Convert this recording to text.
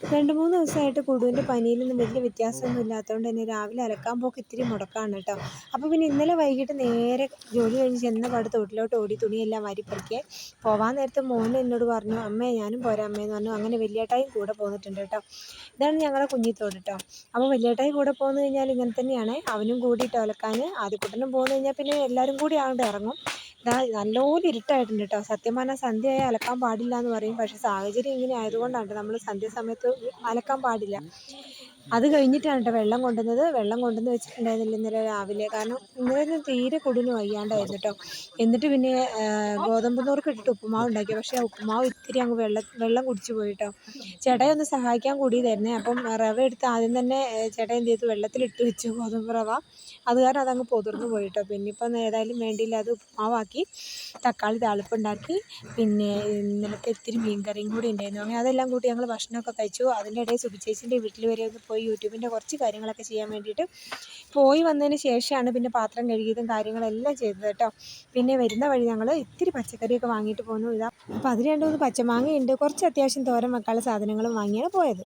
രണ്ട് മൂന്ന് ദിവസമായിട്ട് കുടുവിന്റെ പനിയിലൊന്നും വലിയ വ്യത്യാസമൊന്നും ഇല്ലാത്തതുകൊണ്ട് തന്നെ രാവിലെ അലക്കാൻ പോക്ക് ഇത്തിരി മുടക്കാണ് കേട്ടോ. അപ്പോൾ പിന്നെ ഇന്നലെ വൈകിട്ട് നേരെ ജോലി കഴിഞ്ഞ് ചെന്ന പാട് തൊട്ടിലോട്ട് ഓടി തുണിയെല്ലാം വാരിപ്പറിക്കേ. പോവാൻ നേരത്തെ മോൻ എന്നോട് പറഞ്ഞു അമ്മേ ഞാനും പോരാ അമ്മയെന്ന് പറഞ്ഞു. അങ്ങനെ വലിയേട്ടായും കൂടെ പോന്നിട്ടുണ്ട് കേട്ടോ. ഇതാണ് ഞങ്ങളുടെ കുഞ്ഞിത്തോട് കേട്ടോ. അപ്പോൾ വലിയേട്ടായി കൂടെ പോകുന്നു കഴിഞ്ഞാൽ ഇങ്ങനെ തന്നെയാണ്. അവനും കൂടിയിട്ട് അലക്കാൻ ആദ്യക്കുട്ടനും പോകുന്നു കഴിഞ്ഞാൽ പിന്നെ എല്ലാവരും കൂടി ആണ്ട് ഇറങ്ങും. ഇതാ നല്ലപോലെ ഇരുട്ടായിട്ടുണ്ട് കേട്ടോ സത്യം പറഞ്ഞാൽ സന്ധ്യയായി അലക്കാൻ പാടില്ല എന്ന് പറയും. പക്ഷേ സാഹചര്യം ഇങ്ങനെ ആയതുകൊണ്ടാണ് നമ്മൾ സന്ധ്യ സമയത്ത് അലക്കാൻ പാടില്ല. അത് കഴിഞ്ഞിട്ടാണ് കേട്ടോ വെള്ളം കൊണ്ടുവന്നത്. വെള്ളം കൊണ്ടുവന്ന് വെച്ചിട്ടുണ്ടായിരുന്നില്ല ഇന്നലെ രാവിലെ. കാരണം ഇന്നലെ തീരെ കുടിന് വയ്യാണ്ടായിരുന്നു കേട്ടോ എന്നിട്ട് പിന്നെ ഗോതമ്പ് നോർക്ക് ഇട്ടിട്ട് ഉപ്പുമാവ് ഉണ്ടാക്കി. പക്ഷേ ആ ഉപ്പുമാവ് ഇത്തിരി അങ്ങ് വെള്ളം വെള്ളം കുടിച്ചു പോയി കേട്ടോ ചേട്ടായി ഒന്ന് സഹായിക്കാൻ കൂടിയതായിരുന്നേ. അപ്പം റവ എടുത്ത് ആദ്യം തന്നെ ചേട്ടായി എന്ത് ചെയ്തു? വെള്ളത്തിലിട്ട് വെച്ചു ഗോതമ്പ് റവ. അത് കാരണം അതങ്ങ് പൊതിർന്ന് പോയി കേട്ടോ പിന്നെ ഇപ്പം ഏതായാലും വേണ്ടിയില്ല. അത് ഉപ്പുമാവാക്കി തക്കാളി താളിപ്പുണ്ടാക്കി പിന്നെ ഇന്നലത്തെ ഇത്തിരി മീൻ കറിയും കൂടി ഉണ്ടായിരുന്നു. അങ്ങനെ അതെല്ലാം കൂട്ടി ഞങ്ങൾ ഭക്ഷണമൊക്കെ കഴിച്ചു. അതിന്റെ ഇടയിൽ സുബിച്ചേച്ചിന്റെ വീട്ടിൽ വരെ ഒന്ന് പോയി യൂട്യൂബിന്റെ കുറച്ച് കാര്യങ്ങളൊക്കെ ചെയ്യാൻ വേണ്ടിയിട്ട് പോയി വന്നതിന് ശേഷമാണ് പിന്നെ പാത്രം കഴുകിയതും കാര്യങ്ങളെല്ലാം ചെയ്തത് കേട്ടോ. പിന്നെ വരുന്ന വഴി ഞങ്ങൾ ഇത്തിരി പച്ചക്കറിയൊക്കെ വാങ്ങിയിട്ട് പോന്നു. ഇതാ അപ്പോൾ അതിന് രണ്ട് മൂന്ന് പച്ചമാങ്ങയുണ്ട്. കുറച്ച് അത്യാവശ്യം തോരൻ വെക്കാനുള്ള സാധനങ്ങളും വാങ്ങിയാണ് പോയത്.